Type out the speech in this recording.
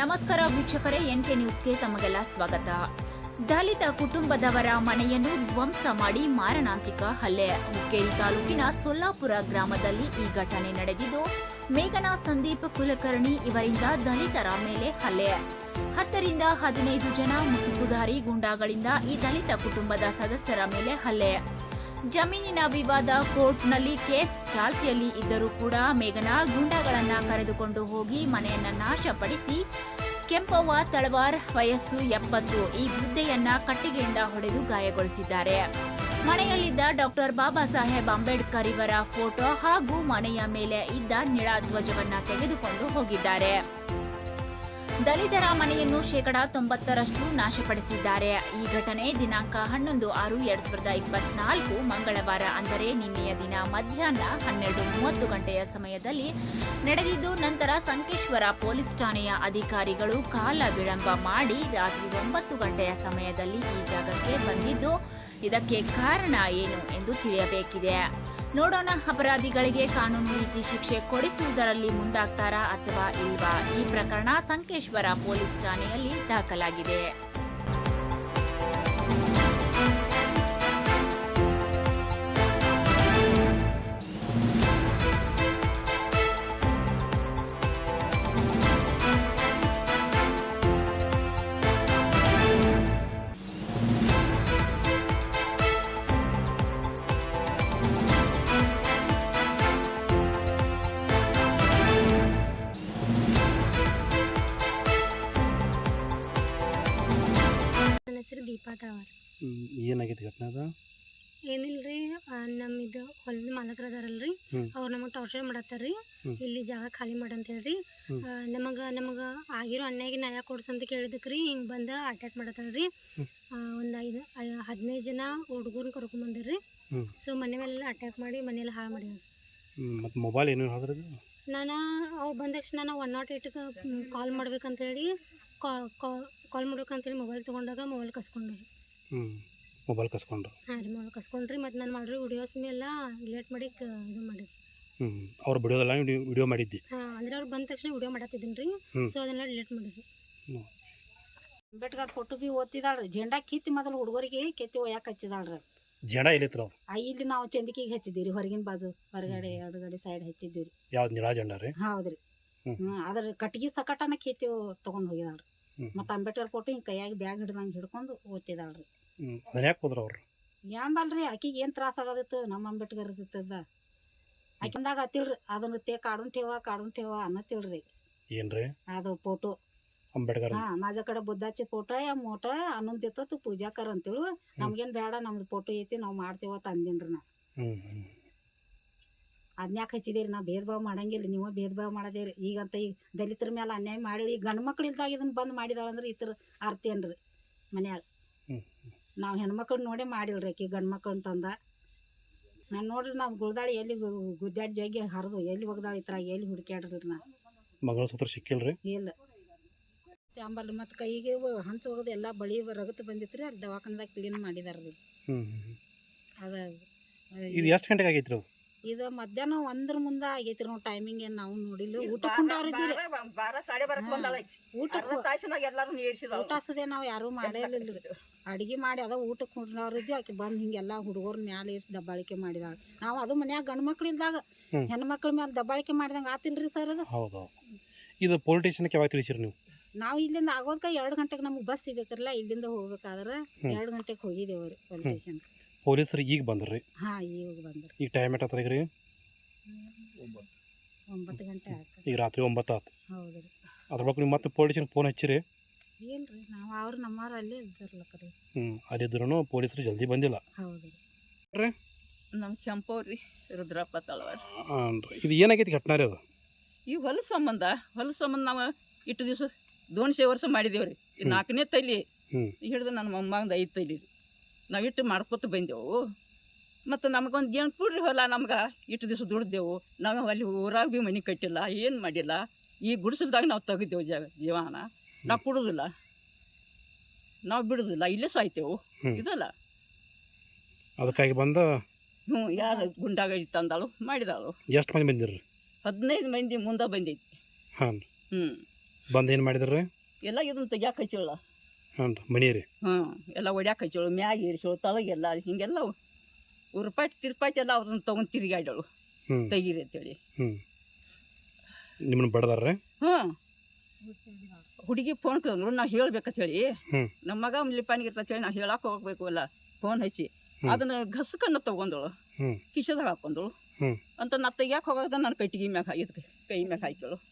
ನಮಸ್ಕಾರ ವೀಕ್ಷಕರೇ ಎನ್ಕೆ ನ್ಯೂಸ್ಗೆ ತಮಗೆಲ್ಲ ಸ್ವಾಗತ. ದಲಿತ ಕುಟುಂಬದವರ ಮನೆಯನ್ನು ಧ್ವಂಸ ಮಾಡಿ ಮಾರಣಾಂತಿಕ ಹಲ್ಲೆ. ಹುಕ್ಕೇರಿ ತಾಲೂಕಿನ ಸೊಲ್ಲಾಪುರ ಗ್ರಾಮದಲ್ಲಿ ಈ ಘಟನೆ ನಡೆದಿದ್ದು, ಮೇಘನಾ ಸಂದೀಪ್ ಕುಲಕರ್ಣಿ ಇವರಿಂದ ದಲಿತರ ಮೇಲೆ ಹಲ್ಲೆ. ಹತ್ತರಿಂದ ಹದಿನೈದು ಜನ ಮುಸುಕುಧಾರಿ ಗುಂಡಾಗಳಿಂದ ಈ ದಲಿತ ಕುಟುಂಬದ ಸದಸ್ಯರ ಮೇಲೆ ಹಲ್ಲೆ. ಜಮೀನಿನ ವಿವಾದ ಕೋರ್ಟ್ನಲ್ಲಿ ಕೇಸ್ ಚಾಲ್ತಿಯಲ್ಲಿ ಇದ್ದರೂ ಕೂಡ ಮೇಘನಾ ಗುಂಡಾಗಳನ್ನ ಕರೆದುಕೊಂಡು ಹೋಗಿ ಮನೆಯನ್ನ ನಾಶಪಡಿಸಿ ಕೆಂಪವ್ವ ತಳವಾರ್ ವಯಸ್ಸು ಎಪ್ಪತ್ತು ಈ ವೃದ್ಧೆಯನ್ನ ಕಟ್ಟಿಗೆಯಿಂದ ಹೊಡೆದು ಗಾಯಗೊಳಿಸಿದ್ದಾರೆ. ಮನೆಯಲ್ಲಿದ್ದ ಡಾಕ್ಟರ್ ಬಾಬಾ ಸಾಹೇಬ್ ಅಂಬೇಡ್ಕರ್ ಇವರ ಫೋಟೋ ಹಾಗೂ ಮನೆಯ ಮೇಲೆ ಇದ್ದ ನಿಳಧ್ವಜವನ್ನ ತೆಗೆದುಕೊಂಡು ಹೋಗಿದ್ದಾರೆ. ದಲಿತರ ಮನೆಯನ್ನು ಶೇಕಡಾ ತೊಂಬತ್ತರಷ್ಟು ನಾಶಪಡಿಸಿದ್ದಾರೆ. ಈ ಘಟನೆ ದಿನಾಂಕ ಹನ್ನೊಂದು ಆರು ಎರಡ್ ಸಾವಿರದ ಇಪ್ಪತ್ನಾಲ್ಕು ಮಂಗಳವಾರ, ಅಂದರೆ ನಿನ್ನೆಯ ದಿನ ಮಧ್ಯಾಹ್ನ ಹನ್ನೆರಡು ಮೂವತ್ತು ಗಂಟೆಯ ಸಮಯದಲ್ಲಿ ನಡೆದಿದ್ದು, ನಂತರ ಸಂಕೇಶ್ವರ ಪೊಲೀಸ್ ಠಾಣೆಯ ಅಧಿಕಾರಿಗಳು ಕಾಲ ವಿಳಂಬ ಮಾಡಿ ರಾತ್ರಿ ಒಂಬತ್ತು ಗಂಟೆಯ ಸಮಯದಲ್ಲಿ ಈ ಜಾಗಕ್ಕೆ ಬಂದಿದ್ದು, ಇದಕ್ಕೆ ಕಾರಣ ಏನು ಎಂದು ತಿಳಿಯಬೇಕಿದೆ. ನೋಡೋಣ ಅಪರಾಧಿಗಳಿಗೆ ಕಾನೂನು ರೀತಿ ಶಿಕ್ಷೆ ಕೊಡಿಸುವುದರಲ್ಲಿ ಮುಂದಾಗ್ತಾರಾ ಅಥವಾ ಇಲ್ವಾ? ಈ ಪ್ರಕರಣ ಸಂಕೇಶ್ವರ ಪೊಲೀಸ್ ಠಾಣೆಯಲ್ಲಿ ದಾಖಲಾಗಿದೆ. ಹ್ಮ್. ಏನಾಗೈತಿ ಘಟನೆ ಅದು ಏನಿಲ್ರಿ ನಮ್ಮ ಇದು ಹೊಲದ ಮಾಲಕರು ಅದಾರಲ್ರಿ. ಅವ್ರು ನಮಗೆ ಟಾರ್ಚರ್ ಮಾಡತ್ತಾರ್ರಿ. ಇಲ್ಲಿ ಜಾಗ ಖಾಲಿ ಮಾಡಂತ ಹೇಳ್ರಿ ನಮಗ ನಮಗೆ ಆಗಿರೋ ಅನ್ಯಾಯಗೆ ನ್ಯಾಯ ಕೊಡ್ಸಂತ ಕೇಳಿದಕ್ಕೆ ರೀ ಹಿಂಗೆ ಬಂದು ಅಟ್ಯಾಕ್ ಮಾಡತ್ತಾರ್ರಿ. ಒಂದ್ ಐದು ಹದಿನೈದು ಜನ ಹುಡುಗರ್ನ ಕರ್ಕೊಂಡ್ ಬಂದಿರ್ರಿ. ಸೊ ಮನೆ ಮೇಲೆ ಅಟ್ಯಾಕ್ ಮಾಡಿ ಮನೆಯಲ್ಲಿ ಹಾಳು ಮಾಡಿ ಮತ್ತು ಮೊಬೈಲ್ ಏನು ಹೋದ್ರದು ನಾನು ಅವ್ರು ಬಂದ ತಕ್ಷಣ ನಾನು ಒನ್ ನಾಟ್ ಏಯ್ಟ್ಗೆ ಕಾಲ್ ಮಾಡ್ಬೇಕಂತೇಳಿ ಕಾಲ್ ಮಾಡ್ಬೇಕಂತೇಳಿ ಮೊಬೈಲ್ ತೊಗೊಂಡಾಗ ಮೊಬೈಲ್ ಕಸ್ಕೊಂಡ್ರಿ ಮೊಬೈಲ್ ಕಸ್ಕೊಂಡು. ಹಾಂ ರೀ ಮೊಬೈಲ್ ಕಸ್ಕೊಂಡ್ರಿ ಮತ್ತೆ ನಾನು ಮಾಡ್ರಿ ವಿಡಿಯೋಸ್ ಮೇಲೆ ಲೇಟ್ ಮಾಡಿ ಇದು ಮಾಡಿ ಹ್ಞೂ ಅವ್ರು ಬಿಡೋದಲ್ಲ ವಿಡಿಯೋ ಮಾಡಿದ್ದಿ. ಹಾಂ ಅಂದ್ರೆ ಅವ್ರು ಬಂದ ತಕ್ಷಣ ವಿಡಿಯೋ ಮಾಡತ್ತಿದ್ದೀನಿ ರೀ. ಸೊ ಅದನ್ನೆಲ್ಲ ಡಿಲೇಟ್ ಮಾಡಿದ್ರಿ ಅಂಬೇಡ್ಕರ್ ಫೋಟೋ ಬಿ ಓದ್ತಿದಾಳ್ರಿ ಜೆಂಡಾ ಕಿತ್ತಿ ಮೊದಲು ಹುಡುಗರಿಗೆ ಕೆತ್ತಿ ಓಯ್ಯಾಕ ಹಚ್ಚಿದಾಳ್ರಿ ಜನ ಎಲ್ಲಿತ್ರ ಇಲ್ಲಿ ನಾವು ಚಂದಿಕಿಗೆ ಹಚ್ಚಿದ್ದೀವಿ ರೀ ಹೊರಗಿನ ಬಾಜು ಹೊರಗಡೆ ಎಡಗಡೆ ಸೈಡ್ ಹಚ್ಚಿದ್ದೀವಿ ರೀ. ಯಾವ್ದು ನಿಳಾ ಜಂಡ ರೀ? ಹೌದ್ರಿ ಹ್ಮ್. ಹ್ಞೂ ಅದ್ರ ಕಟ್ಗಿ ಸಕಟನ ಕೆತ್ತಿ ತಗೊಂಡ್ ಹೋಗಿದಾಳ್ರಿ ಮತ್ತು ಅಂಬೇಡ್ಕರ್ ಫೋಟೋ ಹಿಂಗೆ ಕೈಯಾಗಿ ಬ್ಯಾಗ್ ಹಿಡ್ದಂಗೆ ಹಿಡ್ಕೊಂಡು ಓದ್ತಿದಾಳ್ರಿ ಹ್ಞೂ ಮನ್ಯಾಗ ಹೋದ್ರ ಅವ್ರು. ಏನ್ಬಲ್ರಿ ಆಕಿಗೆ ಏನು ತ್ರಾಸ ಆಗೋದಿತ್ತು ನಮ್ಮ ಅಂಬೇಡ್ಕರ್ ಗರಿದಿತ್ತದ ಆಕಿಂದಾಗ ಅತಿಲ್ರಿ ಅದನ್ನ ತೇ ಕಾಡು ಠೇವ ಕಾಡು ಠೇವ ಅನ್ನತಿಲ್ರಿ ಏನ್ರಿ? ಅದು ಫೋಟೋ ಅಂಬೇಡ್ಕರ್. ಹಾ ಮಾಜಾ ಕಡೆ ಬುದ್ಧಾಚಿ ಫೋಟೋ ಯಾ ಮೋಟ ಅನ್ನೊಂದಿತ್ತು ಪೂಜಾಕರ್ ಅಂತೇಳು. ನಮ್ಗೇನ್ ಬೇಡ ನಮ್ದು ಫೋಟೋ ಐತಿ ನಾವು ಮಾಡ್ತೇವ ತಂದಿನ್ರಿ ನಾ. ಹ್ಮ್ ಹಚ್ಚಿದೀರಿ ಅದ್ನ್ಯಾಕ್ ನಾ ಭೇದ ಭಾವ ಮಾಡಂಗಿಲ್ಲ ನೀವು ಭೇದ ಭಾವ ಮಾಡದೇರಿ. ಈಗಂತ ಈಗ ದಲಿತರ ಮೇಲೆ ಅನ್ಯಾಯ ಮಾಡಿ ಗಂಡು ಮಕ್ಳು ಮಕ್ಳಿಲ್ದಾಗ ಇದನ್ನ ಬಂದ್ ಮಾಡಿದಾಳಂದ್ರೆ ಈ ಥರ ಅರ್ಥ ಏನ್ರಿ ಮನ್ಯಾಗ? ಹ್ಮ್. ನಾವು ಹೆಣ್ಮಕ್ಳು ನೋಡೇ ಮಾಡಿಲ್ರಿ ಆಕೆ ಗಂಡು ಮಕ್ಳು ತಂದ. ನಾನು ನೋಡ್ರಿ ನಾವು ಗುಳ್ದಾಳಿ ಎಲ್ಲಿ ಗುದ್ದಾಡಿ ಜಗ್ಗಿ ಹರಿದು ಎಲ್ಲಿ ಹೋಗ್ದಾಳ ಈ ಥರ ಎಲ್ಲಿ ಹುಡುಕ್ಯಾಡ್ರಿ ನಾ ಮಗಳ ಸೂತ್ರ ಸಿಕ್ಕಿಲ್ರಿ? ಇಲ್ಲ. ಅಂಬಲ್ಲಿ ಮತ್ತು ಕೈಗೆ ಹಂಚು ಹೋಗೋದು ಎಲ್ಲ ಬಳಿ ರಗತ್ ಬಂದಿತ್ತು ರೀ ಅಲ್ಲಿ ದವಾಖಾನದಾಗ ಕ್ಲೀನ್ ಮಾಡಿದಾರೆ ರೀ ಅದ ಇದು ಎಷ್ಟು ಗಂಟೆಗೆ ಆಗೈತ್ರಿ ಅದು? ಇದು ಮಧ್ಯಾಹ್ನ ಒಂದ್ರ ಮುಂದೆ ಆಗೈತ್ರಿ ನಾವು ಟೈಮಿಂಗ್ ಏನು ನಾವು ನೋಡಿಲ್ಲ. ಊಟ ಊಟ ಊಟ ಸದೇ ನಾವು ಯಾರೂ ಮಾಡೇ ಇಲ್ಲ ಅಡಿಗೆ ಮಾಡಿ ಅದ ಊಟಕ್ಕೆ ಕೊಂಡವ್ರಿದ್ವಿ ಆಕೆ ಬಂದು ಹಿಂಗೆಲ್ಲ ಹುಡುಗರ ಮ್ಯಾಲೆ ಇರ್ಸಿ ದಬ್ಬಾಳಿಕೆ ಮಾಡಿದಾಳೆ. ನಾವು ಅದು ಮನ್ಯಾಗ ಗಂಡು ಮಕ್ಳು ಇದ್ದಾಗ ಹ್ಮ್. ಹೆಣ್ಮಕ್ಳ ಮೇಲೆ ದಬ್ಬಾಳಿಕೆ ಮಾಡಿದಂಗೆ ಆತಿಲ್ರಿ ಸರ್ ಅದು? ಹೌದು ಇದು ಪೊಲೀಸ್ ಸ್ಟೇಷನ್ಗೆ ಯಾವಾಗ ತಿಳಿಸಿರಿ ನೀವು? ನಾವು ಇಲ್ಲಿಂದ ಆಗೋದಕ್ಕೆ ಎರಡು ಗಂಟೆಗೆ ನಮ್ಗೆ ಬಸ್ ಸಿಗ್ಬೇಕಿರಲ್ಲ ಇಲ್ಲಿಂದ ಹೋಗ್ಬೇಕಾದ್ರೆ. ಎರಡು ಗಂಟೆಗೆ ಹೋಗಿದ್ದೇವೆ ರೀ ಪೊಲೀಸ್. ಸ್ಟೇಷನ್ ಪೊಲೀಸರು ಈಗ ಬಂದ್ರಿ? ಹಾಂ ಈಗ ಬಂದ್ರಿ. ಈಗ ಟೈಮ್ ಎಷ್ಟಾತ್ರೀಗ ರೀ ಒಂಬತ್ತು ಗಂಟೆ ಆಯ್ತು ಈಗ ರಾತ್ರಿ ಒಂಬತ್ತು ಆಯ್ತು ಹೌದು ರೀ ಅದ್ರ ಬಗ್ಗೆ ನೀವು ಮತ್ತೆ ಪೊಲೀಸ್ ಸ್ಟೇಷನ್ ಫೋನ್ ಹಚ್ಚಿರಿ. ಏನು ರೀ ನಾವು ಅವ್ರು ನಮ್ಮವ್ರು ಅಲ್ಲೇ ಇದ್ದಾರಲ್ಲಕ ರೀ ಹ್ಞೂ ಅಲ್ಲಿದ್ರು ಪೊಲೀಸರು ಜಲ್ದಿ ಬಂದಿಲ್ಲ. ಹೌದು ರೀ? ನಮ್ಮ ಕೆಂಪವ್ರಿ ರುದ್ರಪ್ಪ ತಳವಾರ. ಹಾಂ ರೀ ಇದು ಏನಾಗೈತಿ ಘಟನೆ ರೀ ಅದು? ಈ ಹೊಲದ ಸಂಬಂಧ ಹೊಲದ ಸಂಬಂಧ ನಾವು ಇಟ್ಟು ದಿವಸ ದೋಣಿಸೆ ವರ್ಷ ಮಾಡಿದೇವು ರೀ. ಈ ನಾಲ್ಕನೇ ತೈಲಿ. ಹಿಡಿದು ನನ್ನ ಮೊಮ್ಮಗಂದು ಐದು ತೈಲಿ ರೀ ನಾವು ಇಟ್ಟು ಮಾಡ್ಕೊತ ಬಂದೆವು. ಮತ್ತು ನಮಗೊಂದು ಏನು ಕೊಡ್ರಿ ಹೊಲ ನಮ್ಗೆ? ಇಟ್ಟು ದಿವಸ ದುಡ್ದೆವು. ನಾವು ಅಲ್ಲಿ ಊರಾಗ ಭೀ ಮನೆ ಕಟ್ಟಿಲ್ಲ ಏನು ಮಾಡಿಲ್ಲ. ಈ ಗುಡಿಸಲ್ದಾಗ ನಾವು ತೆಗಿದ್ದೆವು ಜಾಗ ಜೀವನ. ನಾವು ಕೊಡೋದಿಲ್ಲ. ನಾವು ಬಿಡೋದಿಲ್ಲ. ಇಲ್ಲೇ ಸಾಯ್ತೇವು. ಇದಲ್ಲ. ಅದಕ್ಕಾಗಿ ಬಂದು ಹ್ಞೂ ಯಾರು ಗುಂಡಾಗ ತಂದಾಳು ಮಾಡಿದಾಳು. ಎಷ್ಟು ಮಂದಿ ಬಂದಿರ್ರಿ ಹದಿನೈದು ಮಂದಿ ಮುಂದೆ ಬಂದೈತಿ ಹಾಂ ಹ್ಞೂ. ಬಂದು ಏನು ಮಾಡಿದ್ರಿ? ಎಲ್ಲ ಇದನ್ನು ತೆಗ್ಯಾಕ ಹಚ್ಚಿಳ ಹ್ಞೂ ರೀ ಮನಿ ರೀ ಹ್ಞೂ ಎಲ್ಲ ಒಡ್ಯಾಕ ಹಚ್ಚಳು ಮ್ಯಾಗ ಇರಿಸೋಳು ತಳಗೆಲ್ಲ ಹಿಂಗೆಲ್ಲ ಉರುಪಾಟಿ ತಿರುಪಾಟಿ ಎಲ್ಲ ಅವ್ರನ್ನ ತೊಗೊಂಡು ತಿರುಗಾಡೋಳು ಹ್ಞೂ ತೆಗೀರಿ ಅಂತೇಳಿ. ಹ್ಞೂ ನಿಮ್ಮನ್ನು ಬಡ್ದಾರ್ರಿ? ಹ್ಞೂ. ಹುಡುಗಿ ಫೋನ್ ತಂದ್ರು ನಾವು ಹೇಳ್ಬೇಕಂತ ಹೇಳಿ. ನಮ್ಮ ಮಗ ಲಿಪಾನಿಗೆ ಹೇಳಿ ನಾವು ಹೇಳಕ್ಕೆ ಹೋಗ್ಬೇಕು ಅಲ್ಲ ಫೋನ್ ಹಚ್ಚಿ. ಅದನ್ನ ಘಸಕನ್ನ ತಗೊಂದಳು. ಕಿಶದಾಗ ಹಾಕೊಂಡಳು. ಅಂತ ನಾ ತೆಗಿಯಾಕೆ ಹೋಗೋದ ನನ್ನ ಕಟ್ಟಿಗೆ ಮ್ಯಾಗ ಇದ್ ಕೈ ಮ್ಯಾಗ ಹಾಕ್ಯಳು.